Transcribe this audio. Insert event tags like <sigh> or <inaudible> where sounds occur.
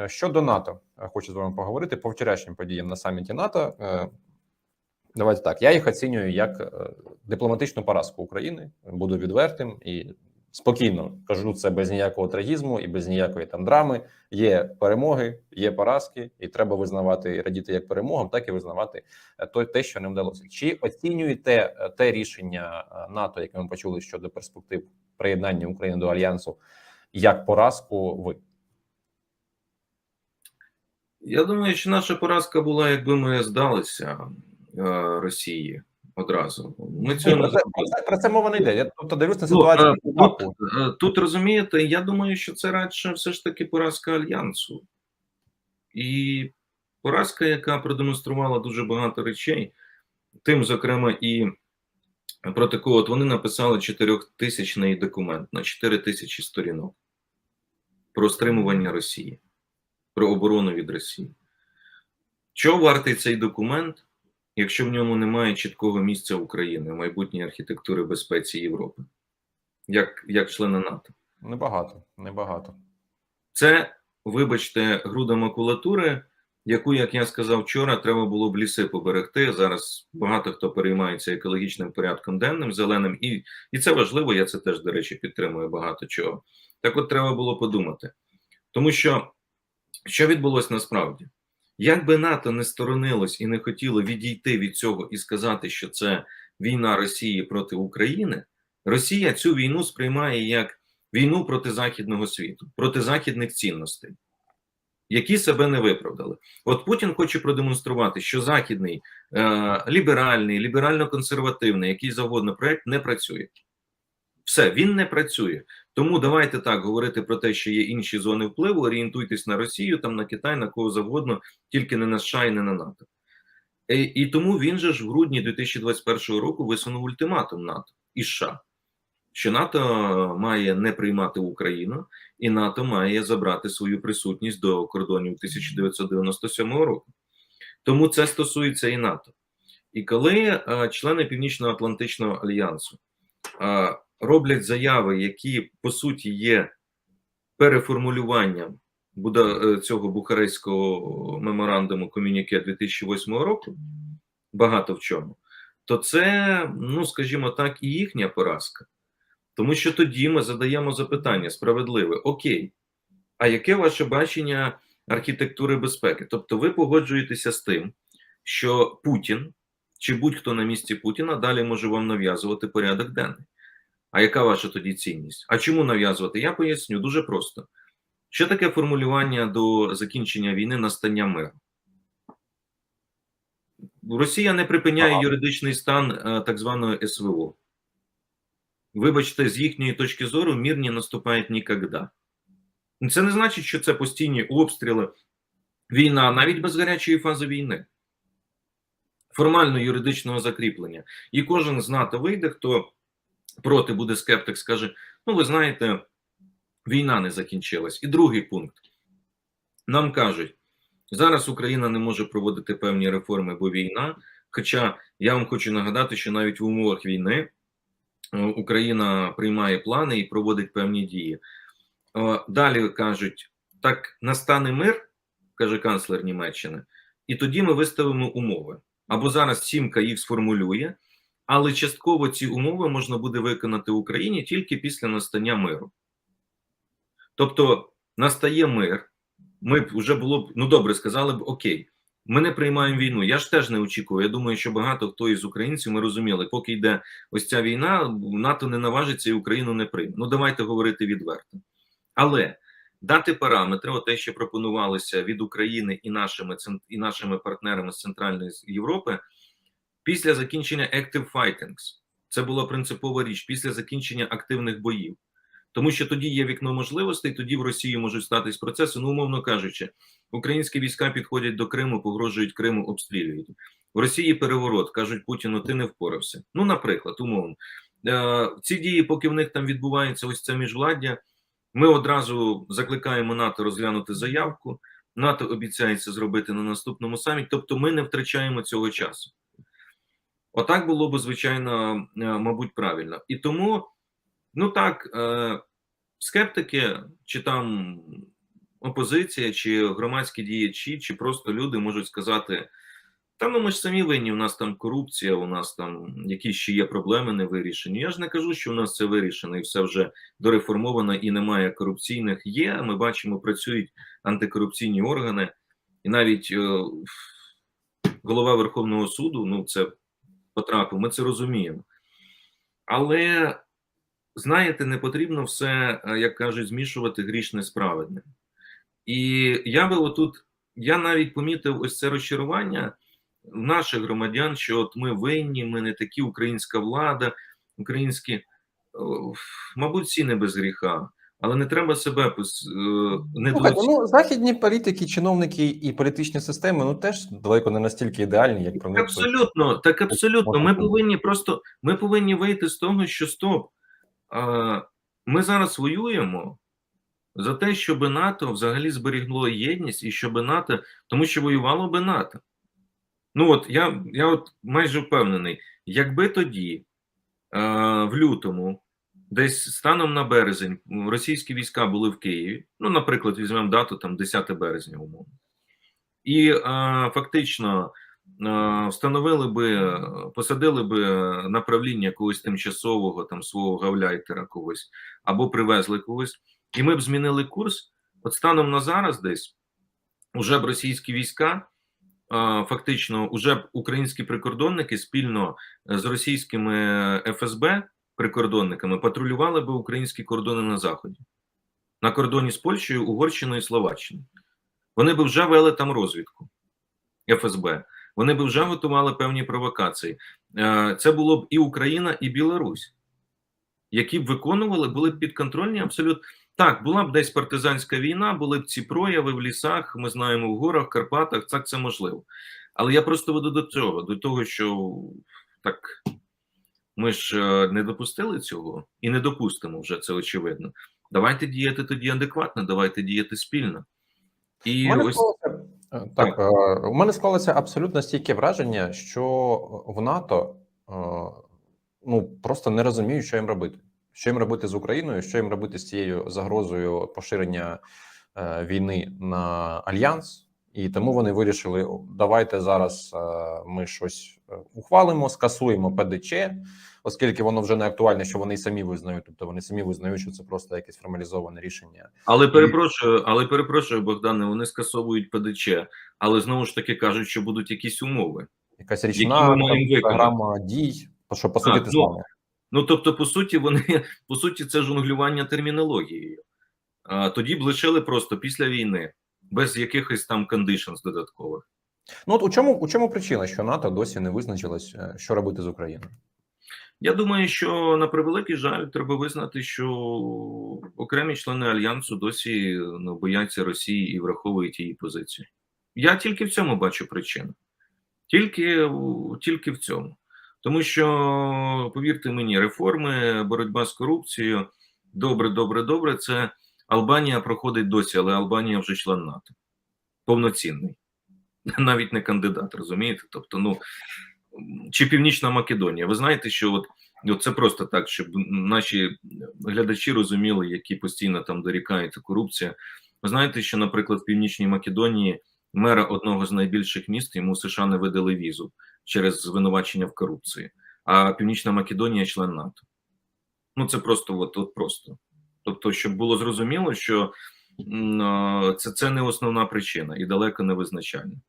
Е, Щодо НАТО, е, хочу з вами поговорити по вчорашнім подіям на саміті НАТО. Е, Давайте так. Я їх оцінюю як дипломатичну поразку України. Буду відвертим і спокійно кажу це без ніякого трагізму і без ніякої там драми. Є перемоги, є поразки, і треба визнавати і радіти як перемогам, так і визнавати то те, що не вдалося. Чи оцінюєте те рішення НАТО, яке ми почули щодо перспектив приєднання України до альянсу, як поразку? Ви Я думаю, що наша поразка була, якби ми здалися е, Росії одразу. Ми цього про не це, про це про це мова не йде. Я тобто дивлюсь на Ну, ситуацію. е, тут, е, тут розумієте, я думаю, що це радше все ж таки поразка альянсу. І поразка, яка продемонструвала дуже багато речей, тим, зокрема, і про таку, от вони написали чотирьохтисячний документ на 4 тисячі сторінок про стримування Росії, про оборону від Росії. Чого вартий цей документ, якщо в ньому немає чіткого місця України в майбутній архітектури безпеці Європи, як, як члена НАТО? Небагато, небагато. Це, вибачте, груда макулатури, яку, як я сказав вчора, треба було б ліси поберегти. Зараз багато хто переймається екологічним порядком денним, зеленим, і, і це важливо. Я це теж, до речі, підтримую багато чого. Так от треба було подумати. Тому що що відбулося насправді? Як би НАТО не сторонилось і не хотіло відійти від цього і сказати, що це війна Росії проти України, Росія цю війну сприймає як війну проти західного світу, проти західних цінностей, які себе не виправдали. От Путін хоче продемонструвати, що західний е, ліберальний, ліберально-консервативний, який завгодно проект не працює. Все, він не працює. Тому давайте так говорити про те, що є інші зони впливу. Орієнтуйтесь на Росію, там на Китай, на кого завгодно, тільки не на США і не на НАТО. І, і тому він же ж в грудні 2021 року висунув ультиматум НАТО і США, що НАТО має не приймати Україну, і НАТО має забрати свою присутність до кордонів 1997 року. Тому це стосується і НАТО. І коли е, члени Північно-Атлантичного альянсу е, роблять заяви, які по суті є переформулюванням е, цього Бухарестського меморандуму комюніке 2008 року, багато в чому, то це, ну скажімо так, і їхня поразка. Тому що тоді ми задаємо запитання справедливе: Окей, а яке ваше бачення архітектури безпеки? Тобто, ви погоджуєтеся з тим, що Путін чи будь-хто на місці Путіна далі може вам нав'язувати порядок денний. А яка ваша тоді цінність? А чому нав'язувати? Я поясню дуже просто. Що таке формулювання до закінчення війни настання миру? Росія не припиняє Ага. юридичний стан е, так званої СВО. Вибачте, з їхньої точки зору, мір не наступає ніколи. Це не значить, що це постійні обстріли, війна, навіть без гарячої фази війни, формально юридичного закріплення. І кожен з НАТО вийде, хто проти буде скептик, скаже: ну, ви знаєте, війна не закінчилась. І другий пункт. Нам кажуть, зараз Україна не може проводити певні реформи, бо війна. Хоча я вам хочу нагадати, що навіть в умовах війни е, Україна приймає плани і проводить певні дії. Е, Далі кажуть: так настане мир, каже канцлер Німеччини, і тоді ми виставимо умови. Або зараз Сімка їх сформулює, але частково ці умови можна буде виконати Україні тільки після настання миру. Тобто настає мир. Ми б вже було б ну добре, сказали б окей, ми не приймаємо війну. Я ж теж не очікую. Я думаю, що багато хто із українців ми розуміли, поки йде ось ця війна, НАТО не наважиться і Україну не прийме. Ну давайте говорити відверто. Але дати параметри, те, що пропонувалося від України і нашими і нашими партнерами з Центральної Європи, після закінчення Active Fightings. Це була принципова річ після закінчення активних боїв. Тому що тоді є вікно можливостей, тоді в Росії можуть статись процеси. Ну, умовно кажучи, українські війська підходять до Криму, погрожують Криму, обстрілюють. В Росії переворот кажуть Путіну, ти не впорався. Ну, наприклад, умовно. Е, ці дії, поки в них там відбувається ось це міжвладдя, ми одразу закликаємо НАТО розглянути заявку. НАТО обіцяється зробити на наступному саміті, тобто ми не втрачаємо цього часу. Отак було б, звичайно, е, мабуть, правильно. І тому, ну так, е, скептики чи там опозиція, чи громадські діячі, чи просто люди можуть сказати: та ну ми ж самі винні, у нас там корупція, у нас там якісь ще є проблеми не вирішені. Я ж не кажу, що у нас це вирішено і все вже дореформовано і немає корупційних. Є. Ми бачимо, працюють антикорупційні органи, і навіть е, голова Верховного суду, ну це потрапив, ми це розуміємо. Але знаєте, не потрібно все, е, як кажуть, змішувати грішне з. І я би отут, я навіть помітив ось це розчарування в наших громадян, що от ми винні, ми не такі українська влада, українські, мабуть, всі не без гріха, але не треба себе е, Слухайте, недооцінювати. ну західні політики, чиновники і політичні системи ну теж далеко не настільки ідеальні, як про них Абсолютно, так абсолютно. Ми повинні просто ми повинні вийти з того, що стоп. А, ми зараз воюємо за те, щоб НАТО взагалі зберігло єдність і щоб НАТО, тому що воювало би НАТО. Ну от я, я от майже впевнений, якби тоді, е, в лютому, десь станом на березень, російські війська були в Києві. Ну, наприклад, візьмемо дату там 10 березня, умовно. І е, фактично е, встановили би, посадили би на правління якогось тимчасового там свого гавляйтера когось, або привезли когось, і ми б змінили курс. От станом на зараз десь уже б російські війська, е, фактично, уже б українські прикордонники спільно з російськими ФСБ прикордонниками патрулювали би українські кордони на заході, на кордоні з Польщею, Угорщиною і Словаччиною. Вони б вже вели там розвідку ФСБ. Вони б вже готували певні провокації. Е, Це було б і Україна, і Білорусь, які б виконували, були б підконтрольні абсолютно. Так, була б десь партизанська війна, були б ці прояви в лісах, ми знаємо в горах, Карпатах, так це можливо. Але я просто веду до цього, до того, що так ми ж е, не допустили цього і не допустимо вже це очевидно. Давайте діяти тоді адекватно, давайте діяти спільно. І мене ось склалося, е, так, е, у мене склалося абсолютно стійке враження, що в НАТО ну просто не розуміють, що їм робити. Що їм робити з Україною, що їм робити з цією загрозою поширення війни на альянс, і тому вони вирішили: давайте зараз е, ми щось е, ухвалимо, скасуємо ПДЧ, оскільки воно вже не актуальне, що вони самі визнають. Тобто вони самі визнають, що це просто якесь формалізоване рішення. Але перепрошую, але перепрошую, Богдане, вони скасовують ПДЧ, але знову ж таки кажуть, що будуть якісь умови. Якась річна програма дій, що по суті те ну, саме. Ну тобто, по суті, вони по суті, це жонглювання термінологією. А, тоді б лишили просто після війни, без якихось там кондишнс додаткових. Ну от у чому у чому причина, що НАТО досі не визначилось, е, що робити з Україною? Я думаю, що на превеликий жаль, треба визнати, що окремі члени альянсу досі ну, бояться Росії і враховують її позицію. Я тільки в цьому бачу причину. Тільки, тільки в цьому. Тому що, повірте мені, реформи, боротьба з корупцією, добре, добре, добре. Це Албанія проходить досі, але Албанія вже член НАТО. Повноцінний. <laughs> Навіть не кандидат, розумієте? Тобто, ну чи Північна Македонія. Ви знаєте, що от, от це просто так, щоб наші глядачі розуміли, які постійно там дорікають корупція. Ви знаєте, що, наприклад, в Північній Македонії мера одного з найбільших міст йому США не видали візу через звинувачення в корупції, а Північна Македонія член НАТО. Ну це просто от, от просто. Тобто, щоб було зрозуміло, що це, це не основна причина і далеко не визначальна.